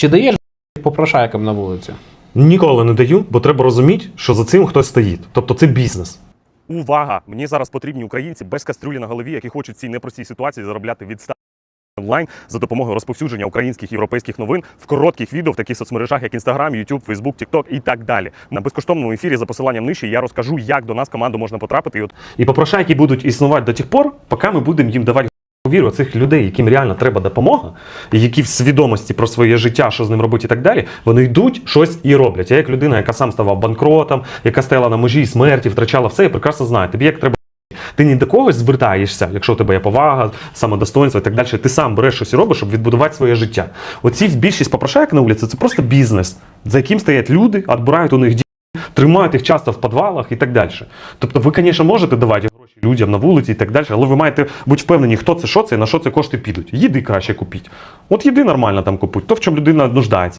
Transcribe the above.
Чи даєш попрошайкам на вулиці? Ніколи не даю, бо треба розуміти, що за цим хтось стоїть. Тобто це бізнес. Увага! Мені зараз потрібні українці без кастрюлі на голові, які хочуть в цій непростій ситуації заробляти від 100 онлайн за допомогою розповсюдження українських європейських новин в коротких відео в таких соцмережах, як Instagram, YouTube, Facebook, TikTok і так далі. На безкоштовному ефірі за посиланням нижче я розкажу, як до нас команду можна потрапити. І от І попрошайки будуть існувати до тих пор, поки ми будемо їм давати віру цих людей, яким реально треба допомога, і які в свідомості про своє життя, що з ним робити і так далі, вони йдуть щось і роблять. Я як людина, яка сам ставав банкротом, яка стояла на межі смерті, втрачала все, я прекрасно знаю. Тобі як треба. Ти ні до когось звертаєшся, якщо у тебе є повага, самодостоинство і так далі. Ти сам береш щось і робиш, щоб відбудувати своє життя. Оці більшість попрошайок на вулиці це просто бізнес, за яким стоять люди, відбирають у них дії, тримають їх часто в підвалах і так далі. Тобто, ви, звісно, можете давати гроші людям на вулиці і так далі, але ви маєте бути впевнені, хто це, що це і на що це кошти підуть. Їди краще купіть. От їди нормально там купуть, то в чому людина нуждається.